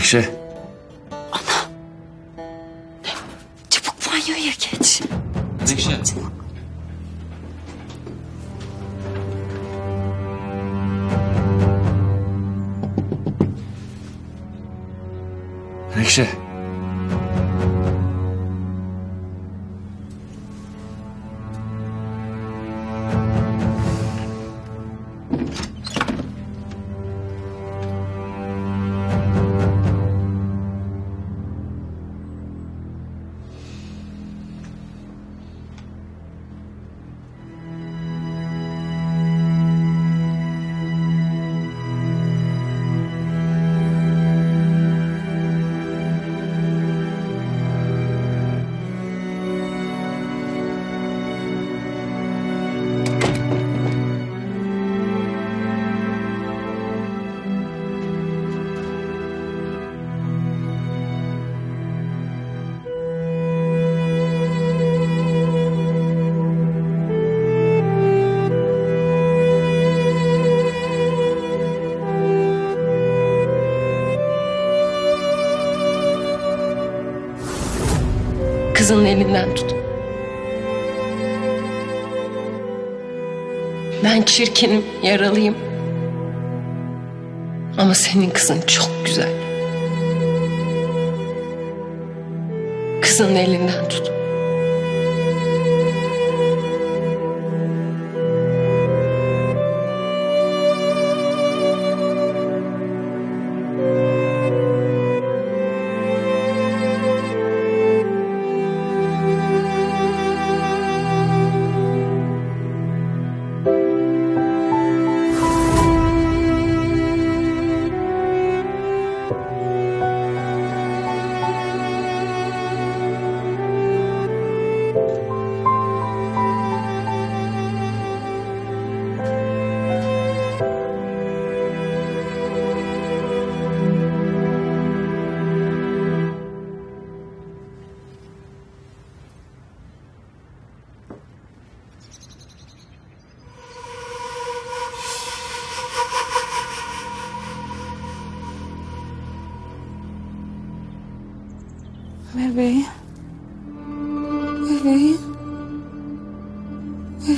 Menekşe. Menekşe. Kızının elinden tut. Ben çirkinim, yaralıyım. Ama senin kızın çok güzel. Kızının elinden tut.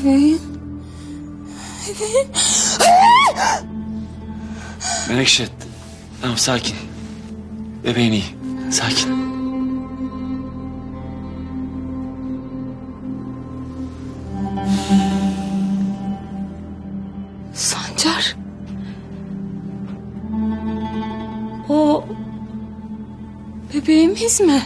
Bebeğim. Menekşe. Tamam sakin. Bebeğin iyi. Sakin. Sancar. O bebeğimiz mi?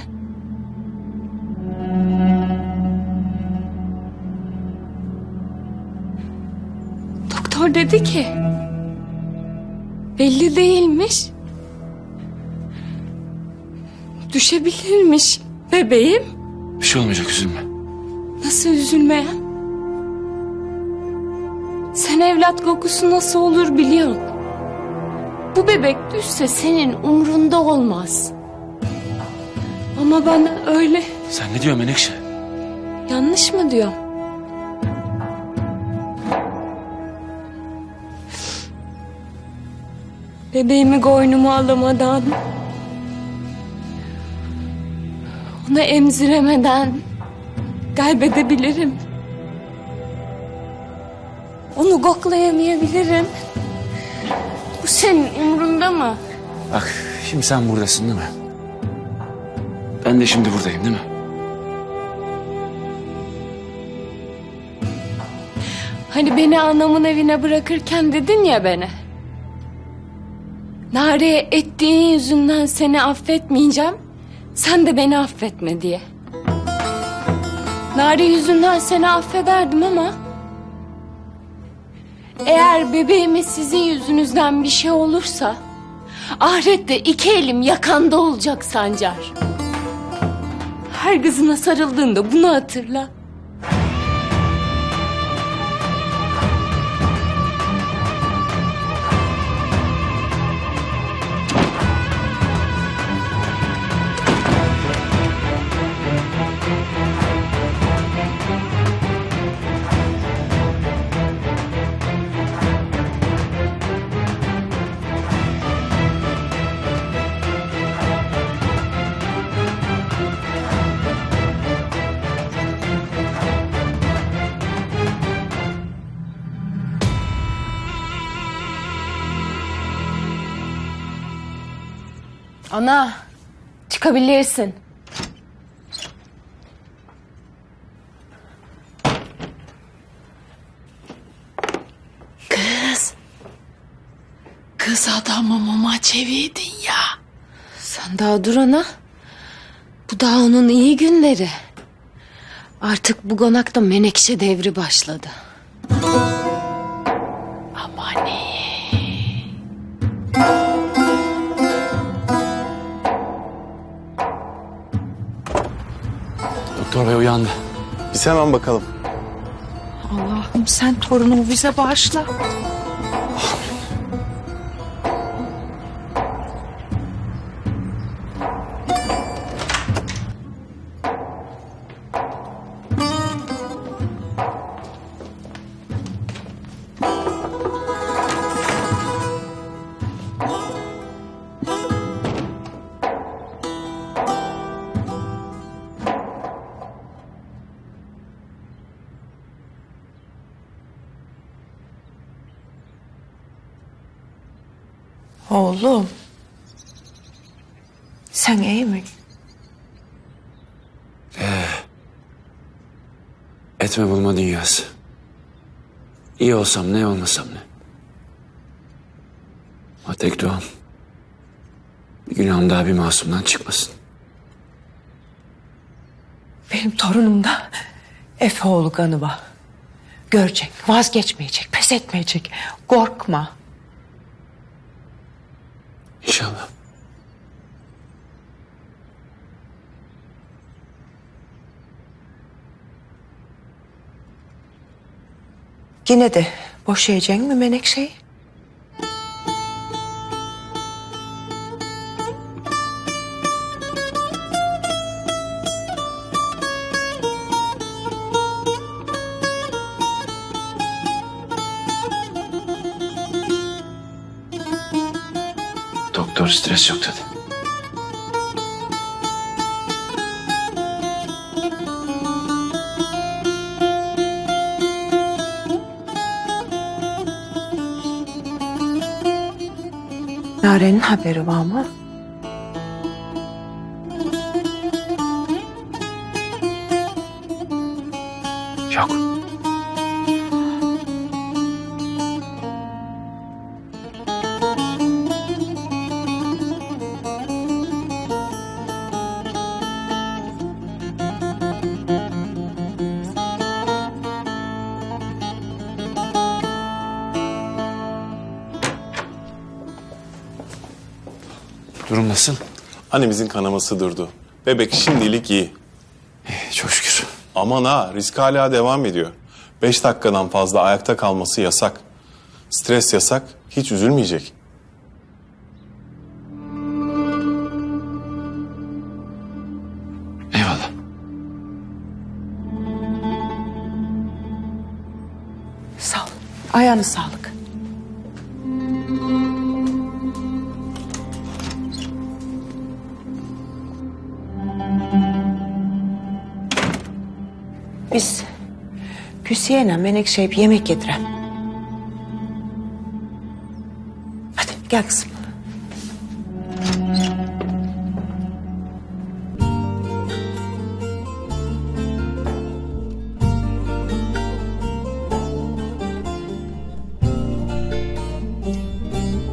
Dedi ki belli değilmiş. Düşebilirmiş bebeğim. Bir şey olmayacak üzülme. Nasıl üzülmeyen? Sen evlat kokusu nasıl olur biliyorsun. Bu bebek düşse senin umrunda olmaz. Ama bana öyle Sen ne diyorsun Menekşe? yanlış mı diyorum? Bebeğimi koynuma alamadan Onu emziremeden kaybedebilirim. Onu koklayamayabilirim. Bu senin umrunda mı? Bak şimdi sen buradasın değil mi? Ben de şimdi buradayım değil mi? Hani beni anamın evine bırakırken dedin ya bana. Nare'ye ettiğin yüzünden seni affetmeyeceğim. Sen de beni affetme diye. Nare yüzünden seni affederdim ama... Eğer bebeğime sizin yüzünüzden bir şey olursa... Ahirette iki elim yakanda olacak Sancar. Her kızına sarıldığında bunu hatırla. Ana, çıkabilirsin. Kız. Kız adamı muma çevirdin ya. Sen daha dur ana. Bu daha onun iyi günleri. Artık bu konakta menekşe devri başladı. Doktor bey uyandı. Biz hemen bakalım. Allah'ım sen torunumu bize bağışla. Oğlum. Sen iyi mi? Etme bulma dünyası. İyi olsam ne olmasam ne. Ama tek duam. Bir günahım daha bir masumdan çıkmasın. Benim torunumda Efe oğlu kanı var. Görecek, vazgeçmeyecek, pes etmeyecek. Korkma. İnşallah. Yine de boşayacaksın mı Menekşe'yi? Doktor stres yok dedi. Nare'nin haberi var mı? Yok. Durum nasıl? Annemizin kanaması durdu. Bebek şimdilik iyi. İyi, çok şükür. Aman ha risk hala devam ediyor. Beş dakikadan fazla ayakta kalması yasak. Stres yasak, hiç üzülmeyecek. Eyvallah. Sağ ol. Ayağını sağlık. Hüseyin'e Menekşe'ye bir yemek yedirem. Hadi gel kızım.